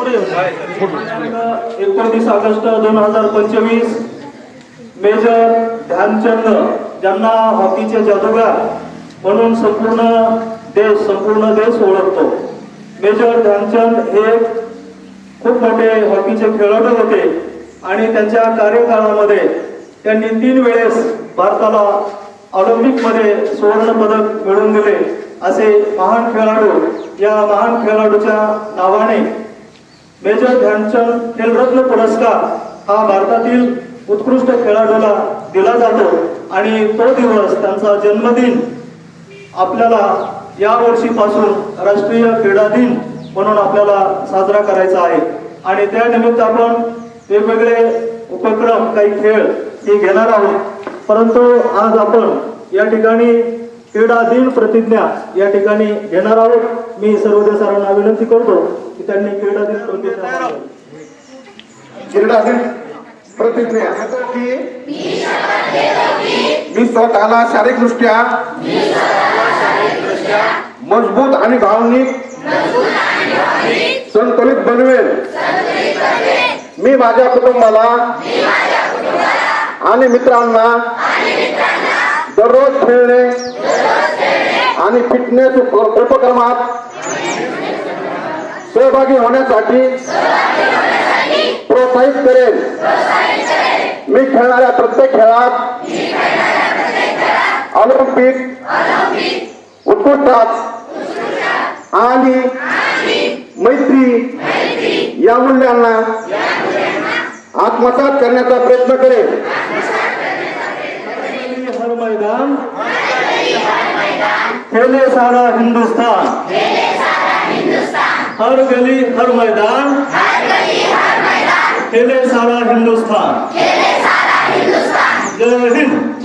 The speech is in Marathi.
पुढे एकोणतीस ऑगस्ट दोन हजार पंचवीस मेजर ध्यानचंद ज्यांना हॉकीचे जादूगार म्हणून संपूर्ण देश संपूर्ण देश ओळखतो. मेजर ध्यानचंद हे खूप मोठे हॉकीचे खेळाडू होते आणि त्यांच्या कार्यकाळामध्ये त्यांनी तीन वेळेस भारताला ऑलिम्पिकमध्ये सुवर्ण पदक मिळवून दिले. असे महान खेळाडू या महान खेळाडूच्या नावाने मेजर ध्यानचंद खेलरत्न पुरस्कार हा भारतातील उत्कृष्ट खेळाडूला दिला जातो आणि तो दिवस त्यांचा जन्मदिन आपल्याला या वर्षीपासून राष्ट्रीय क्रीडा दिन म्हणून आपल्याला साजरा करायचा आहे. आणि त्या निमित्त आपण वेगवेगळे उपक्रम काही खेळ हे घेणार आहोत. परंतु आज आपण या ठिकाणी क्रीडा दिन प्रतिज्ञा या ठिकाणी घेणार आहोत. मी सर्व सरांना विनंती करतो की त्यांनी क्रीडा दिन प्रतिज्ञा क्रीडा दिन प्रतिज्ञा. घेतो की मी स्वतःला शारीरिकदृष्ट्या मजबूत आणि भावनिक संतुलित बनवेल मी माझ्या कुटुंबाला आणि मित्रांना दररोज खेळणे आणि फिटनेस उपक्रमात सहभागी होण्यासाठी प्रोत्साहित करेल. मी खेळणाऱ्या प्रत्येक खेळात ऑलिम्पिक उत्कृष्टात आणि मैत्री या मूल्यांना आत्मसात करण्याचा प्रयत्न करेल. हर मैदान खेले सारा हिंदुस्तान हर गली हर मैदान। खेले सारा हिंदुस्तान। जय हिंद।